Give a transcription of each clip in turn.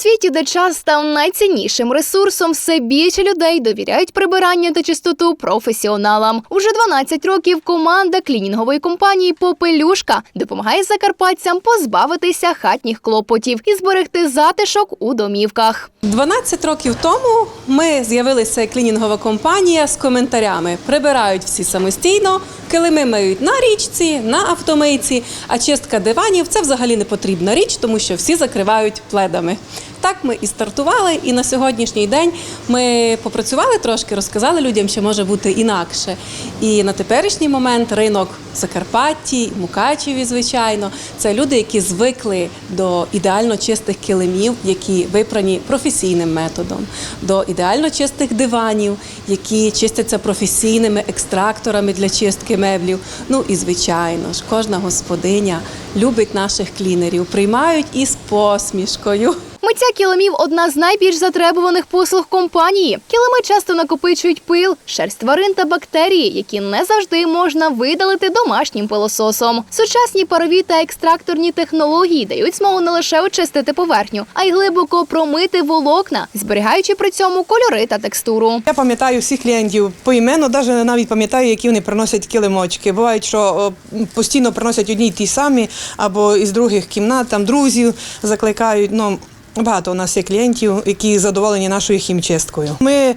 світі, де час став найціннішим ресурсом, все більше людей довіряють прибирання та чистоту професіоналам. Уже 12 років команда клінінгової компанії Попелюшка допомагає закарпатцям позбавитися хатніх клопотів і зберегти затишок у домівках. 12 років тому ми з'явилися клінінгова компанія з коментарями. Прибирають всі самостійно, килими миють на річці, на автомийці, а чистка диванів це взагалі не потрібна річ, тому що всі закривають пледами. Так ми і стартували, і на сьогоднішній день ми попрацювали трошки, розказали людям, що може бути інакше. І на теперішній момент ринок Закарпатті, Мукачеві, звичайно, це люди, які звикли до ідеально чистих килимів, які випрані професійним методом, до ідеально чистих диванів, які чистяться професійними екстракторами для чистки меблів. Ну і звичайно ж, кожна господиня любить наших клінерів, приймають із посмішкою. Миття килимів одна з найбільш затребуваних послуг компанії. Килими часто накопичують пил, шерсть тварин та бактерії, які не завжди можна видалити домашнім пилососом. Сучасні парові та екстракторні технології дають змогу не лише очистити поверхню, а й глибоко промити волокна, зберігаючи при цьому кольори та текстуру. Я пам'ятаю всіх клієнтів поіменно, навіть навіть пам'ятаю, які вони приносять килимочки. Бувають, що постійно приносять одні й ті самі, або із других кімнат, там друзів закликають. Ну, Багато у нас є клієнтів, які задоволені нашою хімчисткою. Ми е,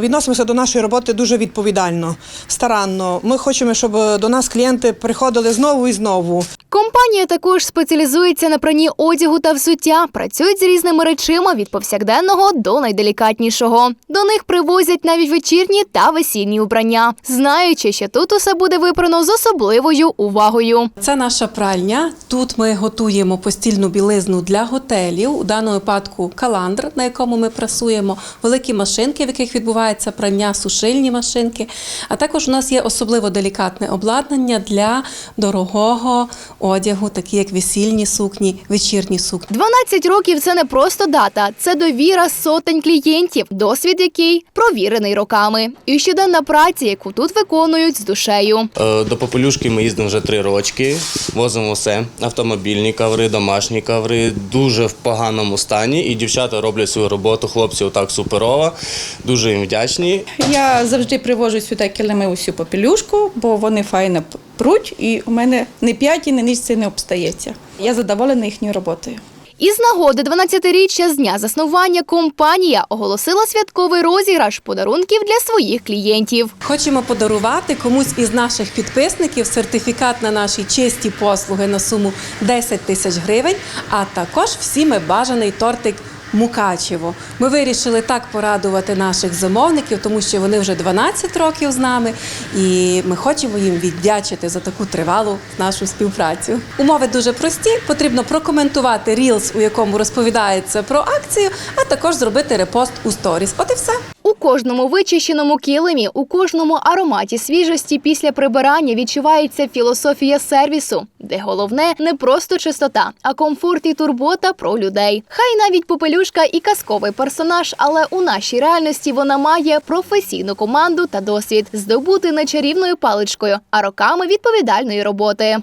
відносимося до нашої роботи дуже відповідально, старанно. Ми хочемо, щоб до нас клієнти приходили знову і знову. Компанія також спеціалізується на пранні одягу та взуття. Працюють з різними речима від повсякденного до найделікатнішого. До них привозять навіть вечірні та весільні убрання, знаючи, що тут усе буде випрано з особливою увагою. Це наша пральня. Тут ми готуємо постільну білизну для готелів. Даному випадку каландр, на якому ми прасуємо, великі машинки, в яких відбувається прання, сушильні машинки. А також у нас є особливо делікатне обладнання для дорогого одягу, такі як весільні сукні, вечірні сукні. 12 років це не просто дата, це довіра сотень клієнтів, досвід який провірений роками. І щоденна праця, яку тут виконують з душею. Е, До Попелюшки ми їздимо вже три рочки. Возимо все. Автомобільні каври, домашні каври, дуже в поганому стані. І дівчата роблять свою роботу. Хлопці отак суперова. Дуже їм вдячні. Я завжди привожу сюди килими усю попелюшку, бо вони файно пруть, і у мене не п'яті, не ніч це не обстається. Я задоволена їхньою роботою. Із нагоди 12-річчя з дня заснування компанія оголосила святковий розіграш подарунків для своїх клієнтів. Хочемо подарувати комусь із наших підписників сертифікат на наші чисті послуги на суму 10 тисяч гривень, а також всіми бажаний тортик. Мукачево. Ми вирішили так порадувати наших замовників, тому що вони вже 12 років з нами, і ми хочемо їм віддячити за таку тривалу нашу співпрацю. Умови дуже прості. Потрібно прокоментувати рілс, у якому розповідається про акцію, а також зробити репост у сторіс. От і все. Кожному вичищеному килимі, у кожному ароматі свіжості після прибирання відчувається філософія сервісу, де головне не просто чистота, а комфорт і турбота про людей. Хай навіть попелюшка і казковий персонаж, але у нашій реальності вона має професійну команду та досвід, здобути не чарівною паличкою, а роками відповідальної роботи.